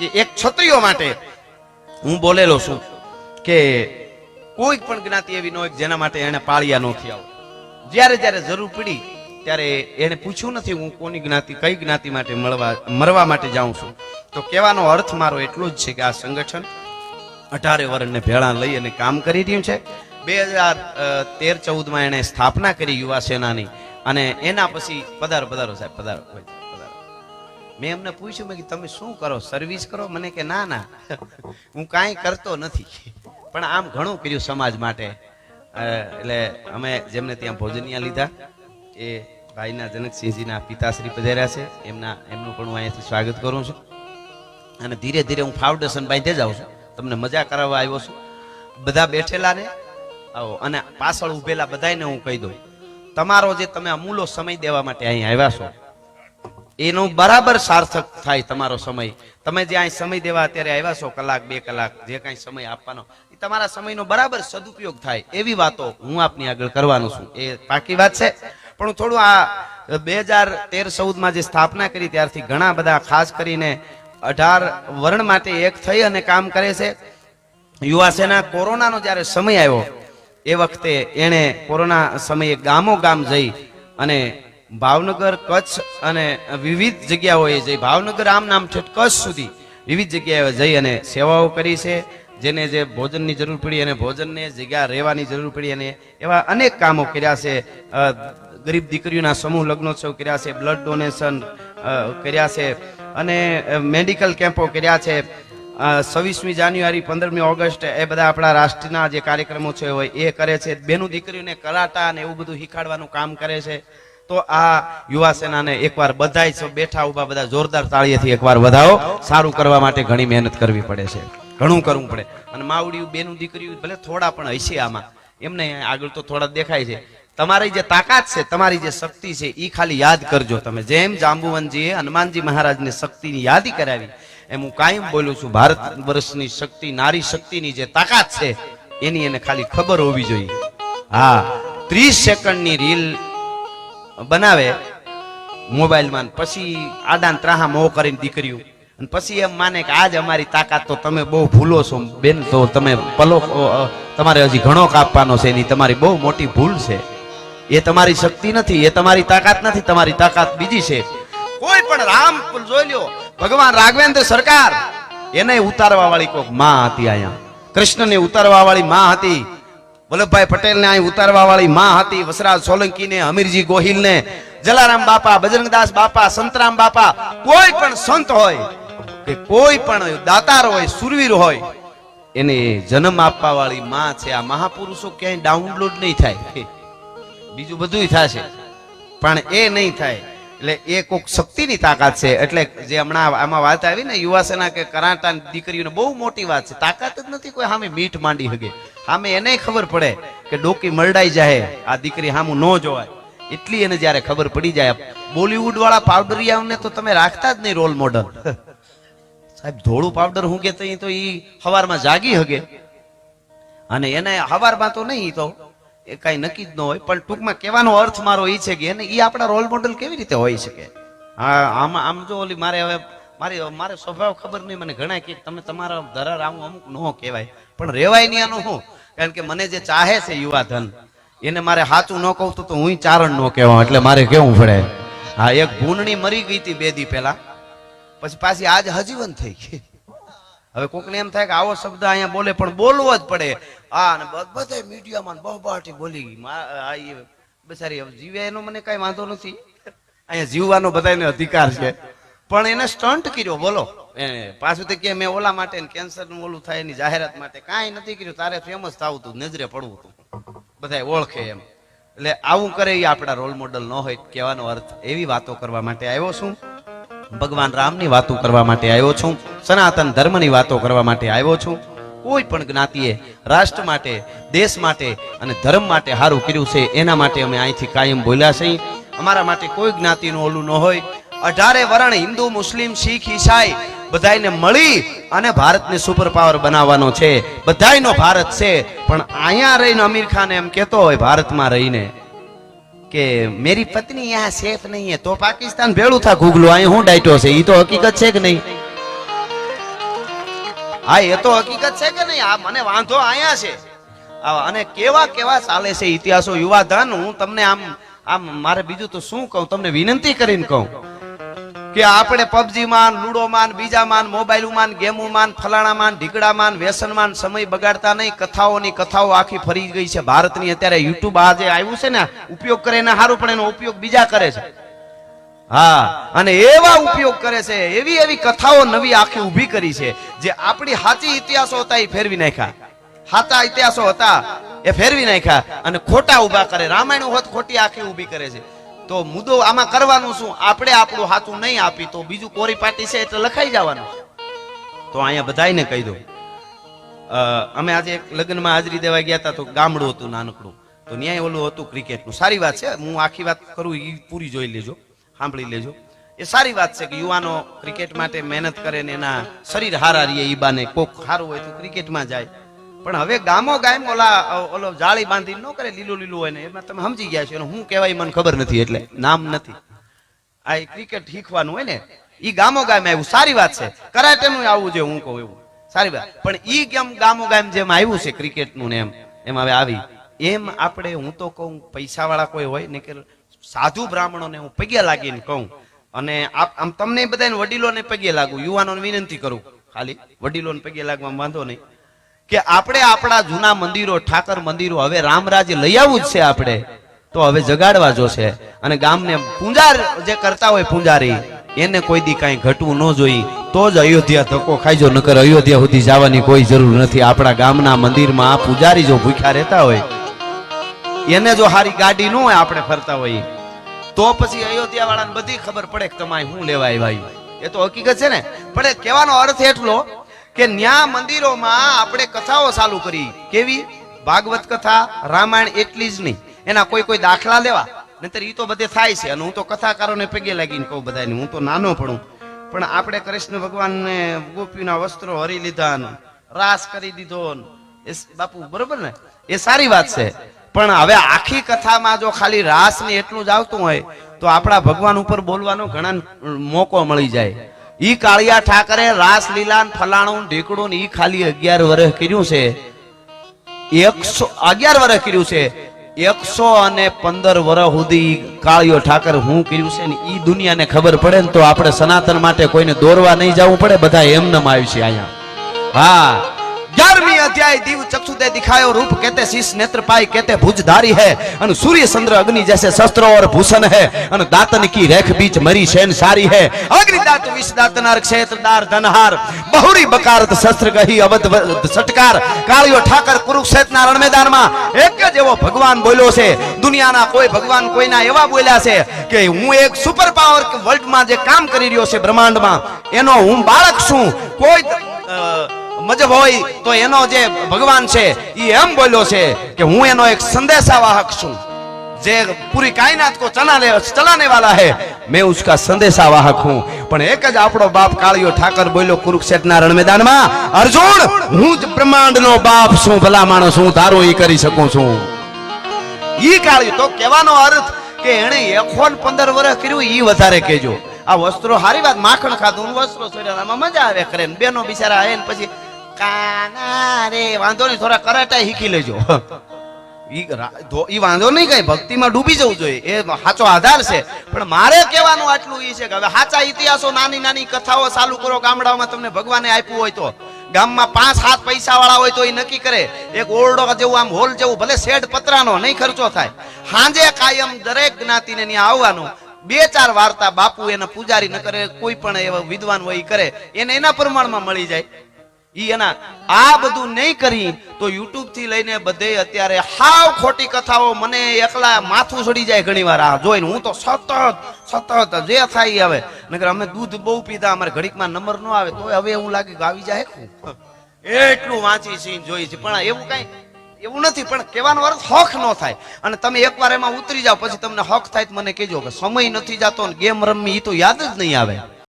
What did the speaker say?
એક ક્ષત્રિયો માટે હું બોલેલો છું કે કોઈ પણ જ્ઞાતિ એવી ન હોય જેના માટે એને પાળિયા નથી આવું જ્યારે જ્યારે જરૂર પડી ત્યારે એને પૂછ્યું નથી હું કોની જ્ઞાતિ, કઈ જ્ઞાતિ માટે મળવા, મરવા માટે જાઉં છું. તો કહેવાનો અર્થ મારો એટલો જ છે કે આ સંગઠન અઢારે વર્ણને ભેળા લઈ અને કામ કરી રહ્યું છે. બે હજાર તેર ચૌદમાં એણે સ્થાપના કરી યુવા સેનાની અને એના પછી પધારો પધારો સાહેબ, પધારો. મેં એમને પૂછ્યું, મેં કે તમે શું કરો? સર્વિસ કરો? મને કે, ના ના, હું કાંઈ કરતો નથી. પણ આમ ઘણું કર્યું સમાજ માટે. એટલે અમે જેમને ત્યાં ભોજનિયા લીધા, એ ભાઈના જનકસિંહજીના પિતાશ્રી પધાર્યા છે. એમના, એમનું પણ હું અહીંયાથી સ્વાગત કરું છું. અને ધીરે ધીરે હું ફાઉન્ડેશન બાંધે આવું છું. તમને મજા કરાવવા આવ્યો છું. બધા બેઠેલા ને, આવો, અને પાછળ ઊભેલા બધાને હું કહી દઉં, તમારો જે તમે અમૂલો સમય દેવા માટે અહીં આવ્યા છો એનો બરાબર સાર્થક થાય તમારો સમય. તમે જે અહીં સમય દેવા અત્યારે આવ્યા છો, કલાક, બે કલાક, જે કાંઈ સમય આપવાનો, એ તમારા સમયનો બરાબર સદુપયોગ થાય એવી વાતો હું આપની આગળ કરવાનો છું. એ પાકી વાત છે. પણ હું થોડું આ બે હજાર તેર ચૌદમાં જે સ્થાપના કરી ત્યારથી ઘણા બધા ખાસ કરીને અઢાર વર્ણ માટે એક થઈ અને કામ કરે છે. યુવા સેના કોરોનાનો જ્યારે સમય આવ્યો, એ વખતે એણે કોરોના સમયે ગામો ગામ જઈ અને ભાવનગર, કચ્છ અને વિવિધ જગ્યાઓએ જઈ, ભાવનગર આમ નામ છે કચ્છ સુધી વિવિધ જગ્યાએ જઈ અને સેવાઓ કરી છે. જેને જે ભોજનની જરૂર પડી અને ભોજનને જગ્યા રહેવાની જરૂર પડી અને એવા અનેક કામો કર્યા છે. ગરીબ દીકરીઓના સમૂહ લગ્નોત્સવ કર્યા છે, બ્લડ ડોનેશન કર્યા છે અને મેડિકલ કેમ્પો કર્યા છે. છવ્વીસમી જાન્યુઆરી, પંદરમી ઓગસ્ટ એ બધા આપણા રાષ્ટ્રના જે કાર્યક્રમો છે હોય એ કરે છે. બેનું દીકરીઓને કરાટા અને એવું બધું શીખાડવાનું કામ કરે છે. તો આ યુવા સેનાને એકવાર બધાય સૌ બેઠા ઊભા બધા જોરદાર તાળીએથી એકવાર વધાવો. સારું કરવા માટે ઘણી મહેનત કરવી પડે છે. ઘણું કરવું પડે. અને માવડિયું બેનું દીકરીયું ભલે થોડા પણ હશે આમાં. એમને આગળ તો થોડા દેખાય છે. તમારી જે તાકાત છે, તમારી જે શક્તિ છે એ ખાલી યાદ કરજો તમે. જેમ જાંબુવનજીએ હનુમાનજી મહારાજને શક્તિની યાદી કરાવી, એમ હું કાયમ બોલું છું, ભારત વર્ષની શક્તિ, નારી શક્તિની જે તાકાત છે, એની એને ખાલી ખબર હોવી જોઈએ. હા, ત્રીસ સેકન્ડની રીલ બનાવે મોબાઈલમાં પછી આડાન ત્રાહા મોહ કરીને દીકરીઓ. અને પછી એમ માને કે આજ અમારી તાકાત તો તમે બહુ ભૂલો છો બેન, તો તમે પલો તમારે હજી ઘણો કાપવાનો છે એની તમારી બહુ મોટી ભૂલ છે. એ તમારી શક્તિ નથી, એ તમારી તાકાત નથી, તમારી તાકાત બીજી છે. કોઈ પણ રામ જોઈ લ્યો, ભગવાન રાઘવેન્દ્ર સરકાર, એને ઉતારવા વાળી કોઈકમાં હતી અહીંયા. કૃષ્ણને ઉતારવા વાળી માં હતી. વલ્લભભાઈ પટેલ ને અહીં ઉતારવા વાળી માં હતી, વસરાજ સોલંકી ને અમીરજી ગોહિલ ને જલારામ બાપા, બજરંગદાસ બાપા, સંતરામ બાપા, કોઈ પણ સંત હોય કે કોઈ પણ દાતાર હોય, સુરવીર હોય, એને જન્મ આપવા વાળી માં છે. આ મહાપુરુષો ક્યાંય ડાઉનલોડ નહીં થાય. બીજું બધું થશે. પણ એ નહીં થાય. એટલે એ કોઈક શક્તિની તાકાત છે. એટલે જે હમણાં આમાં વાત આવી ને યુવા સેના કે કરાટા દીકરીઓને બહુ મોટી વાત છે. તાકાત જ નથી કોઈ સામે મીઠ માંડી શકે સામે એને ખબર પડે કે ડોકી મરડાઈ જાય આ દીકરી સામું ન જોવાય. એટલી એને જ્યારે ખબર પડી જાય. બોલીવુડ વાળા પાવડરિયાઓને તો તમે રાખતા જ નહીં રોલ મોડલ. સાહેબ, ધોળું પાવડર હું કે તો ઈ હવારમાં જાગી હગે. અને એને હવારમાં તો નહીં તો એ કાંઈ નક્કી જ ન હોય, પણ ટૂંકમાં કહેવાનો અર્થ મારો એ છે કે એને એ આપણા રોલ મોડલ કેવી રીતે હોઈ શકે? હા, આમ આમ જો ઓલી મારે હવે મારી મારે સ્વભાવ ખબર નહીં, મને ઘણા કે તમે તમારા ધરાર આવું અમુક ન કહેવાય. પણ રેવાય નહીં આનું શું? કારણ કે મને જે ચાહે છે યુવા ધન એને મારે સાચું ન કહું તો તો હું ચારણ ન કહેવા એટલે મારે કેવું પડે? હા, એક ભૂંડણી મરી ગઈ હતી બે દી પહેલા, પછી પાછી આજ હજીવન થઈ ગઈ. હવે કોકને એમ થાય કે આવો શબ્દ અહીંયા બોલે, પણ બોલવો જ પડે. આ અને બધે મીડિયામાં બહબાટી બોલી. ગઈ હવે જીવે એનો મને કઈ વાંધો નથી. અહીંયા જીવવાનો બધાને અધિકાર છે. પણ એને સ્ટન્ટ કર્યો, બોલો. એને પાછું તે કે મેં ઓલા માટે કેન્સરનું ઓલું થાય એની જાહેરાત માટે કાંઈ નથી કર્યું. તારે ફેમસ થવું તું, નજરે પડવું તું. બધા ઓળખે એમ. એટલે આવું કરે એ આપણા રોલ મોડલ ન હોય, કહેવાનો અર્થ એવી વાતો કરવા માટે આવ્યો છું. ભગવાન રામની વાતો કરવા માટે આવ્યો છું, સનાતન ધર્મની વાતો કરવા માટે આવ્યો છું. કોઈ પણ જ્ઞાતિએ રાષ્ટ્ર માટે, દેશ માટે અને ધર્મ માટે સારું કર્યું છે, એના માટે અમે અહીંથી કાયમ બોલ્યા છીએ. અમારા માટે કોઈ જ્ઞાતિનું ઓલું ન હોય. અઢારે વર્ણ હિન્દુ, મુસ્લિમ, શીખ, ઈસાઈ બધાયને મળી અને ભારતને સુપર પાવર બનાવવાનો છે. બધાયનો ભારત છે. પણ અહીંયા રહીને અમીર ખાન એમ કહેતો હોય, ભારતમાં રહીને. કે મેરી પત્ની આ સેફ નહીં હે, તો પાકિસ્તાન ભેળું થા ગુગલું અહીં હું ડાયટો છે, ઈ તો હકીકત છે કે નહીં? હા, એ તો હકીકત છે કે નહીં? આ મને વાંધો આયા છે. અને કેવા કેવા ચાલે છે ઇતિહાસો યુવાધન, હું તમને આમ આમ મારે બીજું તો શું કહું, તમને વિનંતી કરીને કહું. કે આપણે પબજી માન લૂડો માન બીજા માન મોબાઈલ માન ગેમો માન ફલાણા માન ઢીકડા માન વ્યસન માન સમય બગાડતા નહીં. કથાઓની કથાઓ આખી ફરી ગઈ છે ભારતની. અત્યારે યુટ્યુબ આ આવ્યું છે ને, ઉપયોગ કરે એને સારું પણ એનો ઉપયોગ બીજા કરે છે. હા, અને એવા ઉપયોગ કરે છે, એવી એવી કથાઓ નવી આખી ઊભી કરી છે, જે આપણી સાચી ઇતિહાસો હતા એ ફેરવી નાખ્યા. સાચા ઇતિહાસો હતા એ ફેરવી નાખ્યા અને ખોટા ઊભા કરે. રામાયણ હોત ખોટી આખી ઊભી કરે છે. તો મુદ્દો આમાં કરવાનું શું? આપણે આપણું હાથું નહીં આપી તો બીજું કોરી પાટી છે એટલે લખાઈ જવાનું. તો અહીંયા બધાને કહી દઉં. અમે આજે એક લગ્નમાં હાજરી દેવા ગયા હતા તો ગામડું હતું નાનકડું. તો ન્યાય ઓલું હતું ક્રિકેટનું. સારી વાત છે. હું આખી વાત કરું એ પૂરી જોઈ લેજો. સાંભળી લેજો. એ સારી વાત છે કે યુવાનો ક્રિકેટ માટે મહેનત કરે ને એના શરીર હારા રહીએ એ બાને કોક સારું હોય તો ક્રિકેટમાં જાય. પણ હવે ગામો ગામ ઓલા, ઓલો જાળી બાંધી ન કરે, લીલું લીલું હોય ને, એમાં તમે સમજી ગયા છો. એનું હું કહેવાય, મને ખબર નથી એટલે, નામ નથી. આ એ ક્રિકેટ શીખવાનું હોય ને, ઈ ગામો ગામ આવ્યું. સારી વાત છે. કરાટેનું આવવું જોઈએ હું કહું એવું. સારી વાત. પણ ઈ કેમ ગામો ગામ જેમ આવ્યું છે ક્રિકેટનું ને એમ એમ હવે આવી. એમ આપણે, હું તો કહું, પૈસાવાળા કોઈ હોય ને કે સાધુ બ્રાહ્મણોને હું પગે લાગીને કહું. અને આમ તમને બધાને વડીલોને પગે લાગુ. યુવાનોને વિનંતી કરું. ખાલી વડીલોને પગે લાગવામાં વાંધો નહીં. કે આપણે આપણા જૂના મંદિરો, ઠાકર મંદિરો હવે રામરાજ્ય લઈ આવવું જ છે આપણે. તો હવે જગાડવા જોશે. અને ગામને પૂંજાર જે કરતા હોય પૂંજારી, એને કોઈ દી કાંઈ ઘટવું ન જોઈ તો જ અયોધ્યા ધક્કો ખાઈજો, નકર અયોધ્યા સુધી જવાની કોઈ જરૂર નથી. આપણા ગામના મંદિરમાં આ પૂજારી જો ભૂખ્યા રહેતા હોય, એને જો હારી ગાડી ન હોય આપણે ફરતા હોઈએ, તો પછી અયોધ્યા વાળાને બધી ખબર પડે કે તમારે શું લેવા આવ્યા એ તો હકીકત છે ને. પણ કહેવાનો અર્થ એટલો કે ન્યા મંદિરોમાં આપણે કથાઓ ચાલુ કરી. કેવી? ભાગવત કથા, રામાયણ એટલી જ નહીં. એના કોઈ કોઈ દાખલા લેવા. નહીતર ઈ તો બધે થાય છે. અને હું તો કથાકારોને પગે લાગીને કહું બધાને હું તો નાનો પડું પણ આપણે કૃષ્ણ ભગવાનને ગોપીના વસ્ત્રો હરી લીધા રાસ કરી દીધો એ બાપુ, બરોબર ને? એ સારી વાત છે. પણ હવે આખી કથામાં જો ખાલી રાસ ને એટલું જ આવતું હોય, તો આપણા ભગવાન ઉપર બોલવાનો ઘણા મોકો મળી જાય. ઈ કાળિયા ઠાકરે રાસલીલા ફલાણું ઢીકડું ને ઈ ખાલી અગિયાર વર્ષ કર્યું છે. એકસો, અગિયાર વર્ષ કર્યું છે. એકસો અને પંદર વર્ષ સુધી કાળિયો ઠાકર હું કર્યું છે ને ઈ દુનિયાને ખબર પડે ને તો આપણે સનાતન માટે કોઈને દોરવા નહીં જવું પડે, બધા એમનેમ આવ્યું છે અહીંયા. હા. ધ્યાય દીવ ચક્ષુતે દિખાયો રૂપ કેતે શીશ નેત્ર પાય કેતે ભુજધારી હે. અને સૂર્ય ચંદ્ર અગ્નિ જૈસે શસ્ત્રો ઓર ભૂષણ હે. અને દાતન કી રેખ બીચ મરી શેન સારી હે. અગ્નિ દાત વિષ દાતનાર ક્ષેત્રદાર, ધનહાર બહુરી બકારત શસ્ત્ર ગહી, અવધ સટકાર કાળિયો ઠાકર, કુરુક્ષેત્રના રણમેદાનમાં એક જ એવો ભગવાન બોલ્યો છે. દુનિયાના કોઈ ભગવાન કોઈના એવા બોલ્યા છે કે હું એક સુપર પાવર વર્લ્ડમાં જે કામ કરી રહ્યો છે બ્રહ્માંડમાં, એનો હું બાળક છું. કોઈ મજબ હોય તો એનો જે ભગવાન છે એ એમ બોલ્યો છે કે હું એનો એક સંદેશાવાહક છું. જે પૂરી કાયનાત કો ચલાને ચલાને વાલા હે, મેં ઉસકા સંદેશાવાહક હું. પણ એક જ આપણો બાપ કાળિયો ઠાકર બોલ્યો, કુરુક્ષેત્રના રણ મેદાનમાં અર્જુન, હું જ બ્રહ્માંડનો બાપ છું, ભલા માણસ, હું તારું ઈ કરી શકું છું. ઈ કાળિયો તો કેવાનો અર્થ કે એણે એકોન પંદર વર્ષ કર્યું, ઈ વધારે કેજો આ વસ્ત્રો હારી વાત, માખણ ખાધું, વસ્ત્રો સોર્યા મજા આવે કરે બેનો બિચારા આવે ને પછી કાના વાંધો નહીં, થોડા કરાટા શીખી લેજો. ઈ વાંધો નહીં કઈ, ભક્તિમાં ડૂબી જવું જોઈએ. એ સાચો આધાર છે. પણ મારે કહેવાનું આટલું ઈ છે કે હવે સાચા ઇતિહાસો, નાની નાની કથાઓ ચાલુ કરો ગામડાઓમાં તમને ભગવાને આપ્યું હોય તો. ગામમાં પાંચ, સાત પૈસા વાળા હોય તો એ નક્કી કરે. એક ઓરડો જેવું, આમ હોલ જેવું, ભલે શેડ પતરાનો, નહીં ખર્ચો થાય. સાંજે કાયમ દરેક જ્ઞાતિને ત્યાં આવવાનું. બે, ચાર વાર્તા બાપુ એના પૂજારી ન કરે, કોઈ પણ એવા વિદ્વાન હોય એ કરે. એને એના પ્રમાણમાં મળી જાય. ઈ એના આ બધું નહીં કરી તો યુટ્યુબથી લઈને બધે અત્યારે હાવ ખોટી કથાઓ મને એકલા માથું ચડી જાય ઘણી વાર આ જોઈને હું તો સતત સતત જે થાય હવે. નકર અમે દૂધ બહુ પીધા, અમારે ઘડીકમાં નંબર ન આવે તો હવે એવું લાગે ગાવી જાય? એટલું વાંચી છે જોઈ છે. પણ એવું કઈ એવું નથી, પણ કહેવાનો અર્થ હોખ ન થાય. અને તમે એકવાર એમાં ઉતરી જાઓ, પછી તમને હોખ થાય મને કહેજો કે સમય નથી જાતો ને ગેમ રમવી એ તો યાદ જ નહીં આવે.